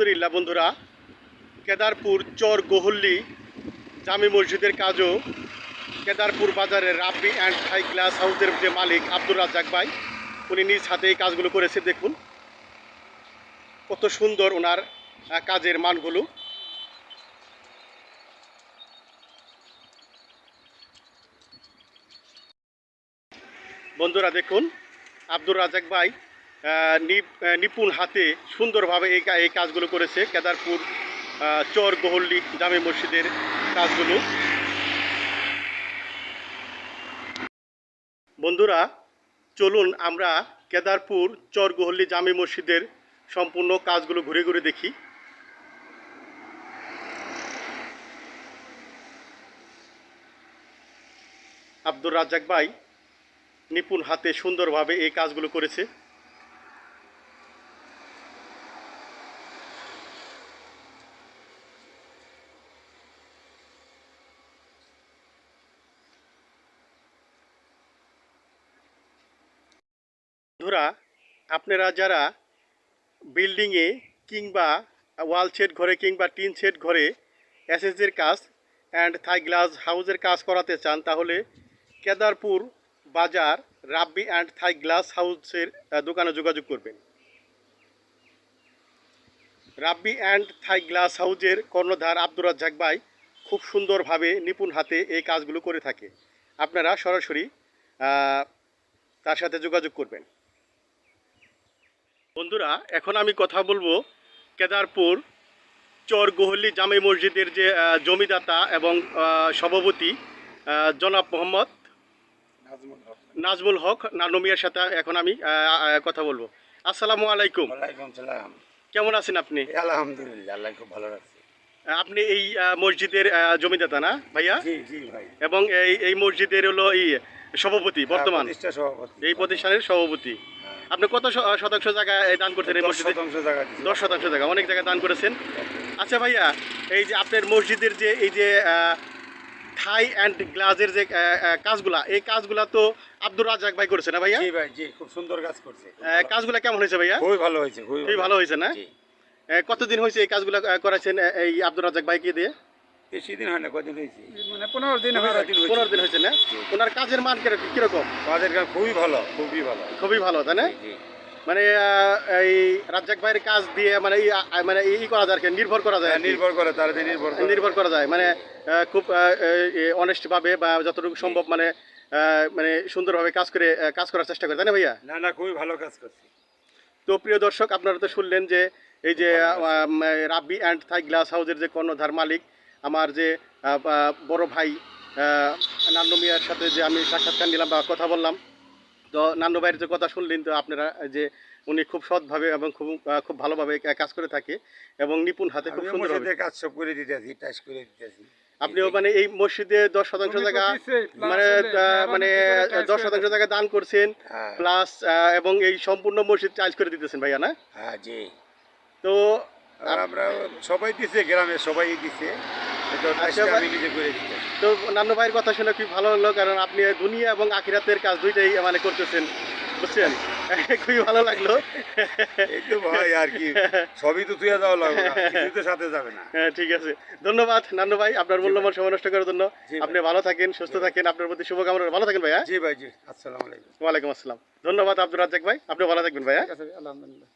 আলহামদুলিল্লাহ বন্ধুরা। কেদারপুর চর গোহল্লি জামি মসজিদের কাজও। কেদারপুর বাজারের রাব্বি অ্যান্ড হাই গ্লাস হাউসের যে মালিক আব্দুর রাজ্জাক ভাই, উনি নিজ হাতে এই কাজগুলো করেছে, দেখুন। কত সুন্দর ওনার কাজের মানগুলো। বন্ধুরা, দেখুন, আব্দুর রাজাক ভাই নিপুণ হাতে সুন্দরভাবে এই এই কাজগুলো করেছে। কেদারপুর চর গোহল্লি, জামে মসজিদের কাজগুলো। বন্ধুরা, চলুন আমরা কেদারপুর, চর গোহল্লি, জামে মসজিদের সম্পূর্ণ কাজগুলো ঘুরে ঘুরে দেখি। আব্দুর রাজ্জাক ভাই নিপুণ হাতে সুন্দরভাবে এই কাজগুলো করেছে। বন্ধুরা, আপনারা যারা বিল্ডিংয়ে কিংবা ওয়াল শেড ঘরে কিংবা টিন শেড ঘরে এসএসজির কাজ অ্যান্ড থাই গ্লাস হাউসের কাজ করাতে চান, তাহলে কেদারপুর বাজার রাব্বি অ্যান্ড থাই গ্লাস হাউসের দোকানে যোগাযোগ করবেন। রাব্বি অ্যান্ড থাই গ্লাস হাউসের কর্ণধার আব্দুর রাজ্জাক ভাই খুব সুন্দরভাবে নিপুণ হাতে এই কাজগুলো করে থাকে। আপনারা সরাসরি তার সাথে যোগাযোগ করবেন। বন্ধুরা এখন আমি কথা বলব কেদারপুর চর গোহল্লি জামে মসজিদের যে জমিদাতা এবং সভাপতি জনাব মোহাম্মদ নাজমুল হক। নানমিয়ার সাথে এখন আমি কথা বলব। আসসালামু আলাইকুম। সালাম। কেমন আছেন আপনি? আলহামদুলিল্লাহ আল্লাহ খুব ভালো রাখছে আপনি এই মসজিদের জমিদাতা না ভাইয়া? এবং এই এই মসজিদের হলো এই সভাপতি বর্তমান? হ্যাঁ, সভাপতি। এই প্রতিষ্ঠানের সভাপতি। আপনি কত শতাংশ জায়গা দান করছেন এই মসজিদে? শতাংশ দশ শতাংশ জায়গা অনেক জায়গায় দান করেছেন। আচ্ছা ভাইয়া এই যে আপনার মসজিদের যে এই যে থাই অ্যান্ড গ্লাসের যে কাজগুলা এই কাজগুলা তো আব্দুর রাজাক ভাই করেছে না ভাইয়া? জি ভাই জি খুব সুন্দর কাজ করছে। কাজগুলা কেমন হয়েছে ভাইয়া? খুবই ভালো হয়েছে খুবই ভালো। হয়েছে না? কতদিন হয়েছে এই কাজগুলা করাছেন এই আব্দুর রাজাক ভাইকে দিয়ে? বেশি দিন হয় না কদিন হয়েছে? মানে পনেরো দিন পনেরো দিন হয়েছে। পনেরো দিন হয়েছে না? ওনার কাজের মান কিরকম- কাজের কাজ খুবই ভালো খুবই ভালো। খুবই ভালো তাই না? মানে এই রাজ্জাক ভাইয়ের কাজ দিয়ে মানে এই মানে ই করা যায় নির্ভর করা যায় হ্যাঁ। নির্ভর করে তার নির্ভর নির্ভর করা যায় মানে খুব অনেস্টভাবে বা যতটুকু সম্ভব মানে মানে সুন্দরভাবে কাজ করে কাজ করার চেষ্টা করে তাই না ভাইয়া? না না খুবই ভালো কাজ করছে। তো প্রিয় দর্শক আপনারা তো শুনলেন যে এই যে রাব্বি অ্যান্ড থাই গ্লাস হাউসের যে কর্ণধার মালিক আমার যে বড় ভাই নান্নু মিয়ার সাথে যে আমি সাক্ষাৎকার নিলাম বা কথা বললাম তো নান্নু ভাইয়ের যে কথা শুনলেন তো আপনারা যে উনি খুব সৎভাবে এবং খুব খুব ভালোভাবে কাজ করে থাকে এবং নিপুণ হাতে খুব মসজিদের কাজ সব করে দিতেছি টাচ করে দিতেছি। আপনিও মানে এই মসজিদে দশ শতাংশ জায়গা মানে মানে দশ শতাংশ। জায়গা দান করছেন হ্যাঁ। প্লাস এবং এই সম্পূর্ণ মসজিদ চার্জ করে দিতেছেন ভাইয়া না? হ্যাঁ জি। তো আমরা সবাই দিছে গ্রামে সবাই দিছে। আচ্ছা, তো নান্নু ভাইয়ের কথা শুনে খুব ভালো লাগল কারণ আপনি দুনিয়া এবং আখিরাতের কাজ দুইটাই মানে করতেছেন বুঝছেন? খুবই ভালো লাগল। এই তো ভাই আর কি সবই তো তুই যাওয়া লাগবে তো সাথে যাবে না। হ্যাঁ ঠিক আছে। ধন্যবাদ নান্নু ভাই আপনার মূল্যবান সময় নষ্ট করার জন্য। আপনি ভালো থাকেন সুস্থ থাকেন আপনার প্রতি শুভকামনা। ভালো থাকেন ভাইয়া। জি ভাই জি আসসালামু আলাইকুম। ওয়ালাইকুম আসসালাম। ধন্যবাদ আব্দুর রাজ্জাক ভাই। আপনি ভালো থাকবেন ভাইয়া। আলহামদুলিল্লাহ।